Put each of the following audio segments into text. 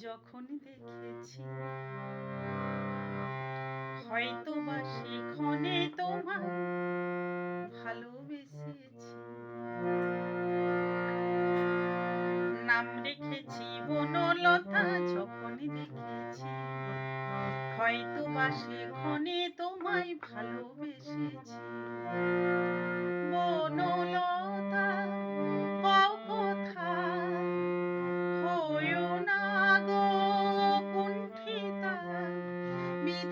যখন দেখেছি হয়তো বা সেক্ষণে তোমার ভালোবেসেছি। নাম রেখেছি বনলতা যখন দেখেছি হয়তো বা সেক্ষণে তোমায় ভালোবেসেছি।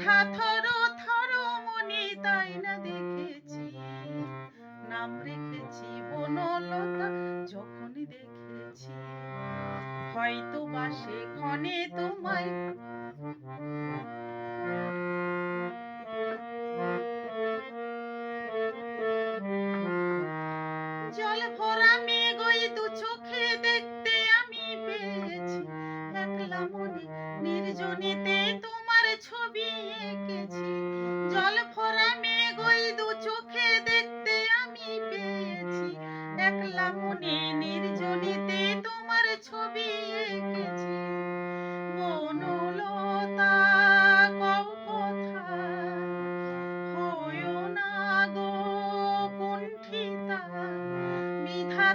বিধা থর থর মনে তাই না দেখেছি। নাম রেখেছি বনলতা, যখন দেখেছি। হয়তো বা সেক্ষণে তোমায় নির্জনেতে তোমার ছবি এঁকেছি। বনলতা কও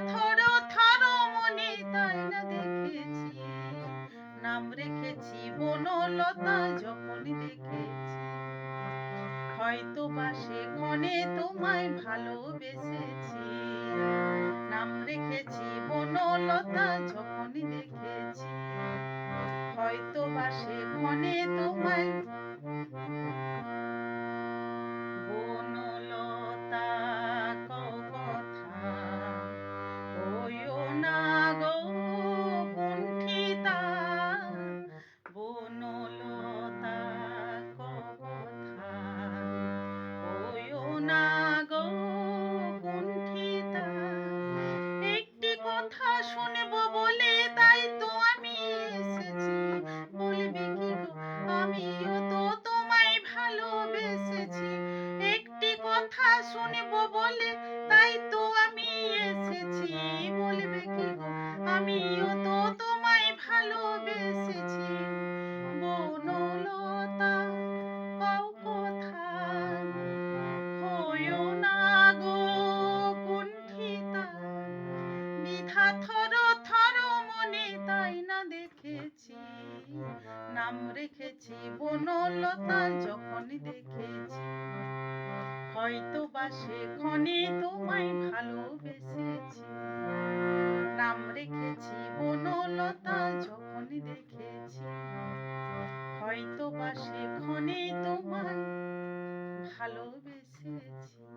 থর থর মনে দেখেছি। নাম রেখেছি বনলতা যখন দেখেছি। হয়তো বা সেক্ষণে তোমায় ভালোবেসেছি। নাম রেখেছি বনলতা যখনই দেখেছি। 看。দেখেছি, নাম রেখেছি বনলতা যখন দেখেছি। হয়তো বা সেক্ষণে তোমায় ভালোবেসেছি। নাম রেখেছি বনলতা যখন দেখেছি। হয়তো বা সেক্ষণে তোমায় ভালোবেসেছি।